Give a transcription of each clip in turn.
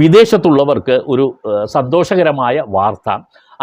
വിദേശത്തുള്ളവർക്ക് ഒരു സന്തോഷകരമായ വാർത്ത.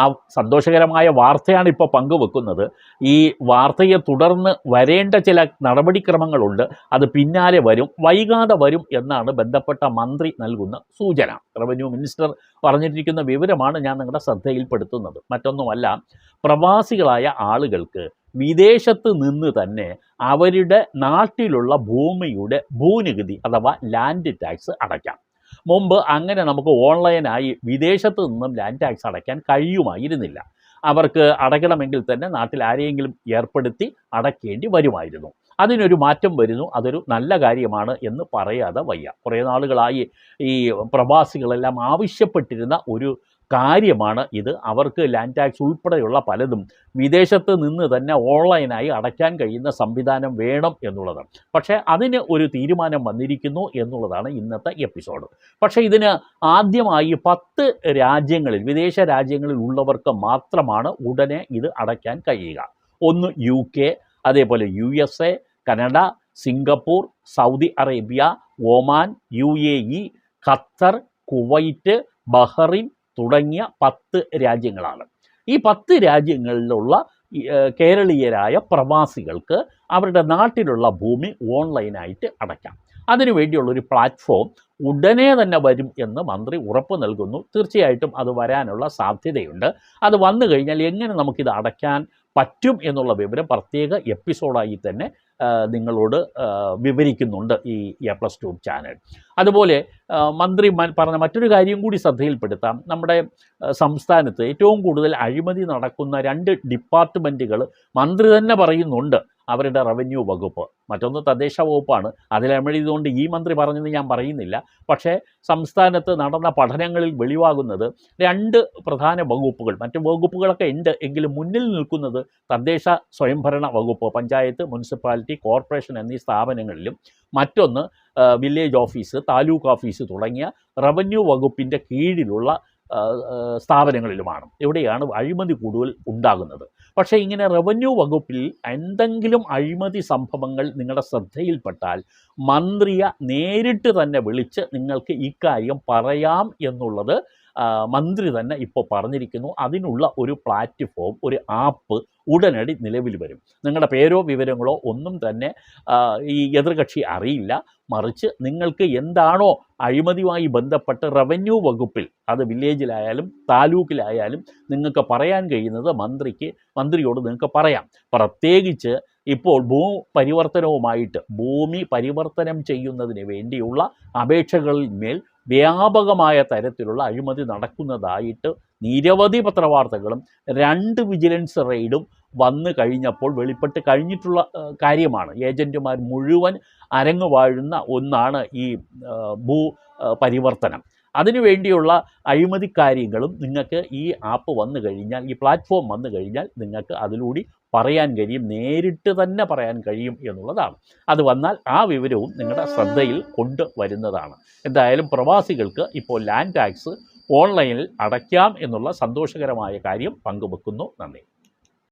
ആ സന്തോഷകരമായ വാർത്തയാണ് ഇപ്പോൾ പങ്കുവെക്കുന്നത്. ഈ വാർത്തയെ തുടർന്ന് വരേണ്ട ചില നടപടിക്രമങ്ങളുണ്ട്. അത് പിന്നാലെ വരും വൈകാതെ വരും എന്നാണ് ബന്ധപ്പെട്ട മന്ത്രി നൽകുന്ന സൂചന. റവന്യൂ മിനിസ്റ്റർ പറഞ്ഞിരിക്കുന്ന വിവരമാണ് ഞാൻ നിങ്ങളുടെ ശ്രദ്ധയിൽപ്പെടുത്തുന്നത്. മറ്റൊന്നുമല്ല പ്രവാസികളായ ആളുകൾക്ക് വിദേശത്ത് നിന്ന് തന്നെ അവരുടെ നാട്ടിലുള്ള ഭൂമിയുടെ ഭൂനികുതി അഥവാ ലാൻഡ് ടാക്സ് അടയ്ക്കാം. മുമ്പ് അങ്ങനെ നമുക്ക് ഓൺലൈനായി വിദേശത്ത് നിന്നും ലാൻഡ് ടാക്സ് അടയ്ക്കാൻ കഴിയുമായിരുന്നില്ല. അവർക്ക് അടയ്ക്കണമെങ്കിൽ തന്നെ നാട്ടിൽ ആരെയെങ്കിലും ഏർപ്പെടുത്തി അടയ്ക്കേണ്ടി വരുമായിരുന്നു. അതിനൊരു മാറ്റം വരുന്നു. അതൊരു നല്ല കാര്യമാണ് എന്ന് പറയാതെ വയ്യ. കുറേ നാളുകളായി ഈ പ്രവാസികളെല്ലാം ആവശ്യപ്പെട്ടിരുന്ന ഒരു കാര്യമാണ് ഇത്. അവർക്ക് ലാൻഡ് ടാക്സ് ഉൾപ്പെടെയുള്ള പലതും വിദേശത്ത് നിന്ന് തന്നെ ഓൺലൈനായി അടയ്ക്കാൻ കഴിയുന്ന സംവിധാനം വേണം എന്നുള്ളത് പക്ഷേ അതിന് ഒരു തീരുമാനം വന്നിരിക്കുന്നു എന്നുള്ളതാണ് ഇന്നത്തെ എപ്പിസോഡ്. പക്ഷേ ഇതിന് ആദ്യമായി പത്ത് രാജ്യങ്ങളിൽ വിദേശ രാജ്യങ്ങളിൽ ഉള്ളവർക്ക് മാത്രമാണ് ഉടനെ ഇത് അടയ്ക്കാൻ കഴിയുക. ഒന്ന് യു കെ അതേപോലെ U S A Canada Singapore Saudi Arabia Oman U A E Qatar Kuwait Bahrain തുടങ്ങിയ പത്ത് രാജ്യങ്ങളാണ്. ഈ പത്ത് രാജ്യങ്ങളിലുള്ള കേരളീയരായ പ്രവാസികൾക്ക് അവരുടെ നാട്ടിലുള്ള ഭൂമി ഓൺലൈനായിട്ട് അടയ്ക്കാം. അതിനു വേണ്ടിയുള്ള ഒരു പ്ലാറ്റ്ഫോം ഉടനെ തന്നെ വരും എന്ന് മന്ത്രി ഉറപ്പ് നൽകുന്നു. തീർച്ചയായിട്ടും അത് വരാനുള്ള സാധ്യതയുണ്ട്. അത് വന്നു കഴിഞ്ഞാൽ എങ്ങനെ നമുക്കിത് അടയ്ക്കാൻ പറ്റും എന്നുള്ള വിവരം പ്രത്യേക എപ്പിസോഡായി തന്നെ നിങ്ങളോട് വിവരിക്കുന്നുണ്ട് ഈ എ പ്ലസ് ടു ചാനൽ അതുപോലെ മന്ത്രി പറഞ്ഞ മറ്റൊരു കാര്യം കൂടി ശ്രദ്ധയിൽപ്പെടുത്താം. നമ്മുടെ സംസ്ഥാനത്ത് ഏറ്റവും കൂടുതൽ അഴിമതി നടക്കുന്ന രണ്ട് ഡിപ്പാർട്ട്മെന്റുകൾ മന്ത്രി തന്നെ പറയുന്നുണ്ട്. അവരുടെ റവന്യൂ വകുപ്പ്. മറ്റൊന്ന് തദ്ദേശ വകുപ്പാണ്. അതിൽ അഴിമതിതുകൊണ്ട് ഈ മന്ത്രി പറഞ്ഞെന്ന് ഞാൻ പറയുന്നില്ല. പക്ഷേ സംസ്ഥാനത്ത് നടന്ന പഠനങ്ങളിൽ വെളിവാകുന്നത് രണ്ട് പ്രധാന വകുപ്പുകൾ മറ്റു വകുപ്പുകളൊക്കെ ഉണ്ട്. എങ്കിലും മുന്നിൽ നിൽക്കുന്നത് തദ്ദേശ സ്വയംഭരണ വകുപ്പ് പഞ്ചായത്ത് മുനിസിപ്പാലിറ്റി കോർപ്പറേഷൻ എന്നീ സ്ഥാപനങ്ങളിലും. മറ്റൊന്ന് village office taluk office revenue revenue വകുപ്പിന്റെ കീഴിലുള്ള സ്ഥാപനങ്ങളിലുമാണ്. ഇവിടെയാണ് അഴിമതി കൂടുതൽ ഉണ്ടാകുന്നത്? പക്ഷേ ഇങ്ങനെ റവന്യൂ വകുപ്പിൽ എന്തെങ്കിലും അഴിമതി സംഭവങ്ങൾ നിങ്ങളുടെ ശ്രദ്ധയിൽപ്പെട്ടാൽ മന്ത്രിയെ നേരിട്ട് തന്നെ വിളിച്ച് നിങ്ങൾക്ക് ഇക്കാര്യം പറയാം എന്നുള്ളത് മന്ത്രി തന്നെ ഇപ്പോൾ പറഞ്ഞിരിക്കുന്നു. അതിനുള്ള ഒരു പ്ലാറ്റ്ഫോം ഒരു ആപ്പ് ഉടനടി നിലവിൽ വരും. നിങ്ങളുടെ പേരോ വിവരങ്ങളോ ഒന്നും തന്നെ ഈ എതിർകക്ഷി അറിയില്ല. മറിച്ച് നിങ്ങൾക്ക് എന്താണോ അഴിമതിയുമായി ബന്ധപ്പെട്ട് റവന്യൂ വകുപ്പിൽ അത് വില്ലേജിലായാലും താലൂക്കിലായാലും നിങ്ങൾക്ക് പറയാൻ കഴിയുന്നത് മന്ത്രിക്ക് മന്ത്രിയോട് നിങ്ങൾക്ക് പറയാം. പ്രത്യേകിച്ച് ഇപ്പോൾ ഭൂ പരിവർത്തനവുമായിട്ട് ഭൂമി പരിവർത്തനം ചെയ്യുന്നതിന് വേണ്ടിയുള്ള അപേക്ഷകളിൽ മേൽ വ്യാപകമായ തരത്തിലുള്ള അഴിമതി നടക്കുന്നതായിട്ട് നിരവധി പത്രവാർത്തകളും രണ്ട് വിജിലൻസ് റെയ്ഡും വന്നു കഴിഞ്ഞപ്പോൾ വെളിപ്പെട്ട് കഴിഞ്ഞിട്ടുള്ള കാര്യമാണ്. ഏജന്റുമാർ മുഴുവൻ അരങ്ങു വാഴുന്ന ഒന്നാണ് ഈ ഭൂ പരിവർത്തനം. അതിനുവേണ്ടിയുള്ള അഴിമതി കാര്യങ്ങളും നിങ്ങൾക്ക് ഈ ആപ്പ് വന്നു കഴിഞ്ഞാൽ ഈ പ്ലാറ്റ്ഫോം വന്നു കഴിഞ്ഞാൽ നിങ്ങൾക്ക് അതിലൂടെ പറയാൻ കഴിയും നേരിട്ട് തന്നെ പറയാൻ കഴിയും എന്നുള്ളതാണ്. അത് വന്നാൽ ആ വിവരവും നിങ്ങളുടെ ശ്രദ്ധയിൽ കൊണ്ടുവരുന്നതാണ് എന്തായാലും പ്രവാസികൾക്ക് ഇപ്പോൾ ലാൻഡ് ടാക്സ് ഓൺലൈനിൽ അടയ്ക്കാം എന്നുള്ള സന്തോഷകരമായ കാര്യം പങ്കുവെക്കുന്നു. നന്ദി.